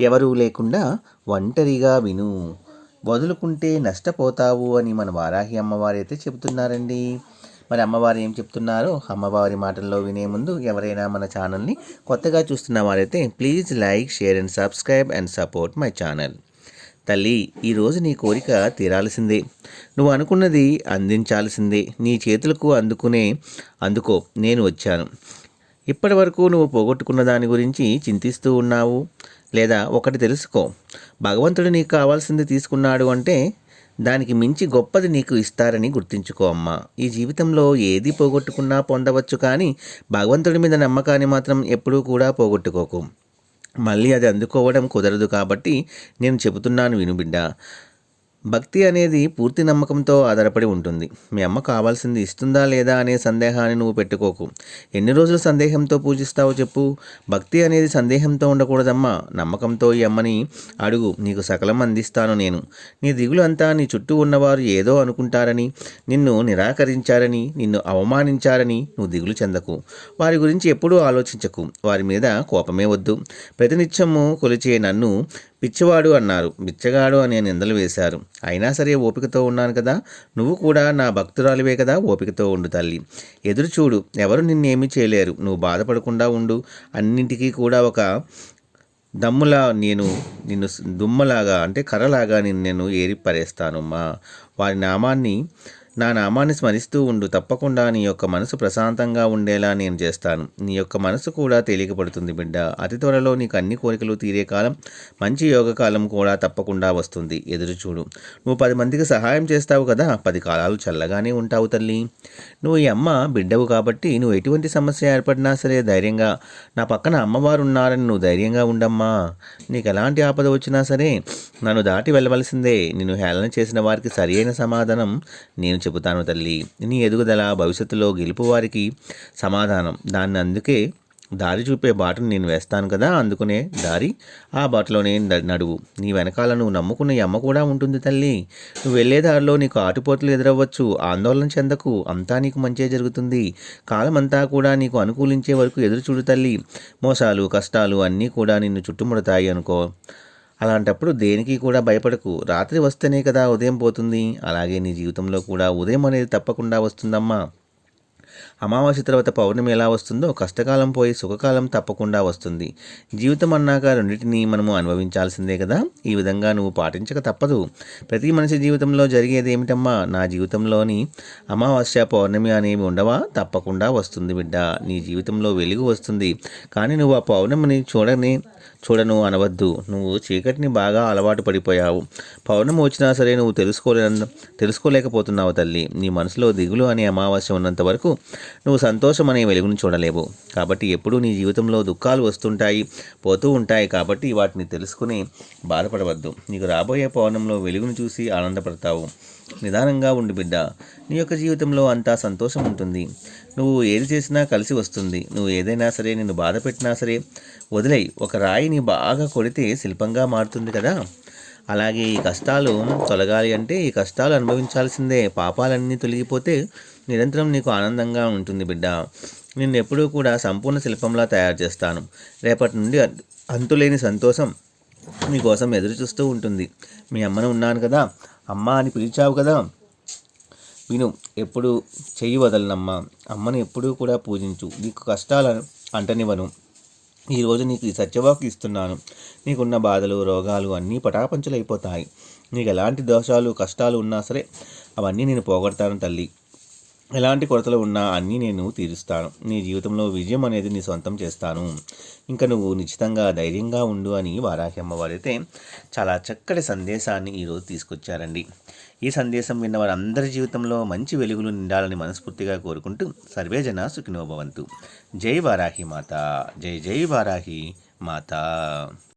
ఎవరూ లేకుండా ఒంటరిగా విను. వదులుకుంటే నష్టపోతావు అని మన వారాహి అమ్మవారు అయితే చెబుతున్నారండి. మరి అమ్మవారు ఏం చెప్తున్నారో అమ్మవారి మాటల్లో వినే ముందు ఎవరైనా మన ఛానల్ని కొత్తగా చూస్తున్న వారైతే please like share and subscribe and support my channel. తల్లి ఈరోజు నీ కోరిక తీరాల్సిందే. నువ్వు అనుకున్నది అందించాల్సిందే. నీ చేతులకు అందుకునే అందుకో నేను వచ్చాను. ఇప్పటి వరకు నువ్వు పోగొట్టుకున్న దాని గురించి చింతిస్తూ ఉన్నావు. లేదా ఒకటి తెలుసుకో. భగవంతుడు నీకు కావాల్సింది తీసుకున్నాడు అంటే దానికి మించి గొప్పది నీకు ఇస్తారని గుర్తుంచుకో అమ్మా. ఈ జీవితంలో ఏది పోగొట్టుకున్నా పొందవచ్చు కానీ భగవంతుడి మీద నమ్మకాన్ని మాత్రం ఎప్పుడూ కూడా పోగొట్టుకోకు. మళ్ళీ అది అందుకోవడం కుదరదు కాబట్టి నేను చెబుతున్నాను విను బిడ్డ. భక్తి అనేది పూర్తి నమ్మకంతో ఆధారపడి ఉంటుంది. మీ అమ్మ కావాల్సింది ఇస్తుందా లేదా అనే సందేహాన్ని నువ్వు పెట్టుకోకు. ఎన్ని రోజులు సందేహంతో పూజిస్తావో చెప్పు. భక్తి అనేది సందేహంతో ఉండకూడదమ్మా. నమ్మకంతో ఈ అమ్మని అడుగు. నీకు సకలం అందిస్తాను నేను. నీ దిగులు అంతా నీ చుట్టూ ఉన్నవారు ఏదో అనుకుంటారని నిన్ను నిరాకరించారని నిన్ను అవమానించారని నువ్వు దిగులు చెందకు. వారి గురించి ఎప్పుడూ ఆలోచించకు. వారి మీద కోపమే వద్దు. ప్రతినిత్యము కొలిచే నన్ను పిచ్చివాడు అన్నారు. బిచ్చగాడు అనే నిందలు వేశారు. అయినా సరే ఓపికతో ఉన్నాను కదా. నువ్వు కూడా నా భక్తురాలివే కదా ఓపికతో ఉండు తల్లి. ఎదురు చూడు ఎవరు నిన్నేమీ చేయలేరు. నువ్వు బాధపడకుండా ఉండు. అన్నింటికీ కూడా ఒక దమ్ములా నేను నిన్ను దుమ్మలాగా అంటే కర్రలాగా నిన్ను నేను ఏరి పరేస్తాను మా వారి నామాన్ని నా నామాన్ని స్మరిస్తూ ఉండు తప్పకుండా నీ యొక్క మనసు ప్రశాంతంగా ఉండేలా నేను చేస్తాను. నీ యొక్క మనసు కూడా తేలికపడుతుంది బిడ్డ. అతి త్వరలో నీకు అన్ని కోరికలు తీరే కాలం మంచి యోగ కాలం కూడా తప్పకుండా వస్తుంది. ఎదురు చూడు. నువ్వు పది మందికి సహాయం చేస్తావు కదా పది కాలాలు చల్లగానే ఉంటావు తల్లి. నువ్వు ఈ అమ్మ బిడ్డవు కాబట్టి నువ్వు ఎటువంటి సమస్య ఏర్పడినా సరే ధైర్యంగా నా పక్కన అమ్మవారు ఉన్నారని నువ్వు ధైర్యంగా ఉండమ్మా. నీకు ఎలాంటి ఆపద వచ్చినా సరే నన్ను దాటి వెళ్ళవలసిందే. నేను హేళన చేసిన వారికి సరియైన సమాధానం నేను చెబుతాను తల్లి. నీ ఎదుగుదల భవిష్యత్తులో గెలుపు వారికి సమాధానం. దాన్ని అందుకే దారి చూపే బాటను నేను వేస్తాను కదా అందుకునే దారి ఆ బాటలోనే నడువు. నీ వెనకాల నువ్వు నమ్ముకున్న అమ్మ కూడా ఉంటుంది తల్లి. నువ్వు వెళ్ళే దారిలో నీకు ఆటుపోట్లు ఎదురవ్వచ్చు. ఆందోళన చెందకు. అంతా నీకు మంచే జరుగుతుంది. కాలం అంతా కూడా నీకు అనుకూలించే వరకు ఎదురు చూడు తల్లి. మోసాలు కష్టాలు అన్నీ కూడా నిన్ను చుట్టుముడతాయి అనుకో. అలాంటప్పుడు దేనికి కూడా భయపడకు. రాత్రి వస్తేనే కదా ఉదయం పోతుంది. అలాగే నీ జీవితంలో కూడా ఉదయం అనేది తప్పకుండా వస్తుందమ్మా. అమావాస్య తర్వాత పౌర్ణమి ఎలా వస్తుందో కష్టకాలం పోయి సుఖకాలం తప్పకుండా వస్తుంది. జీవితం అన్నాక రెండింటినీ మనము అనుభవించాల్సిందే కదా? ఈ విధంగా నువ్వు పాటించక తప్పదు. ప్రతి మనిషి జీవితంలో జరిగేది ఏమిటమ్మా? నా జీవితంలోని అమావాస్య పౌర్ణమి అనేవి ఉండవా? తప్పకుండా వస్తుంది బిడ్డ. నీ జీవితంలో వెలుగు వస్తుంది. కానీ నువ్వు ఆ పౌర్ణమిని చూడని చూడను అనవద్దు. నువ్వు చీకటిని బాగా అలవాటు పడిపోయావు. పౌర్ణమి వచ్చినా సరే నువ్వు తెలుసుకోలే తెలుసుకోలేకపోతున్నావు తల్లి. నీ మనసులో దిగులు అనే అమావాస్య ఉన్నంత వరకు నువ్వు సంతోషం అనే వెలుగును చూడలేవు. కాబట్టి ఎప్పుడూ నీ జీవితంలో దుఃఖాలు వస్తుంటాయి పోతూ ఉంటాయి కాబట్టి వాటిని తెలుసుకుని బాధపడవద్దు. నీకు రాబోయే పవనంలో వెలుగును చూసి ఆనందపడతావు. నిదానంగా ఉండి బిడ్డ. నీ యొక్క జీవితంలో అంతా సంతోషం ఉంటుంది. నువ్వు ఏది చేసినా కలిసి వస్తుంది. నువ్వు ఏదైనా సరే నిన్ను బాధ పెట్టినా సరే వదిలేయి. ఒక రాయిని బాగా కొడితే శిల్పంగా మారుతుంది కదా. అలాగే ఈ కష్టాలు తొలగాలి అంటే ఈ కష్టాలు అనుభవించాల్సిందే. పాపాలన్నీ తొలగిపోతే నిరంతరం నీకు ఆనందంగా ఉంటుంది బిడ్డ. నిన్ను ఎప్పుడూ కూడా సంపూర్ణ శిల్పంలా తయారు చేస్తాను. రేపటి నుండి అంతులేని సంతోషం నీకోసం ఎదురు చూస్తూ ఉంటుంది. మీ అమ్మను ఉన్నాను కదా. అమ్మ అని పిలిచావు కదా. విను ఎప్పుడు చెయ్యి వదలనమ్మా. అమ్మను ఎప్పుడూ కూడా పూజించు. నీకు కష్టాలు అంటనివ్వను. ఈరోజు నీకు ఈ సత్యవాకు ఇస్తున్నాను. నీకున్న బాధలు రోగాలు అన్నీ పటాపంచలైపోతాయి. నీకు ఎలాంటి దోషాలు కష్టాలు ఉన్నా సరే అవన్నీ నేను పోగొడతాను తల్లి. ఎలాంటి కొరతలు ఉన్నా అన్నీ నేను తీరుస్తాను. నీ జీవితంలో విజయం అనేది నీ సొంతం చేస్తాను. ఇంకా నువ్వు నిశ్చితంగా ధైర్యంగా ఉండు అని వారాహి అమ్మవారైతే చాలా చక్కటి సందేశాన్ని ఈరోజు తీసుకొచ్చారండి. ఈ సందేశం విన్న వారందరి జీవితంలో మంచి వెలుగులు నిండాలని మనస్ఫూర్తిగా కోరుకుంటూ సర్వేజన సుఖినోభవంతు. జై వారాహి మాత. జై జై వారాహి మాత.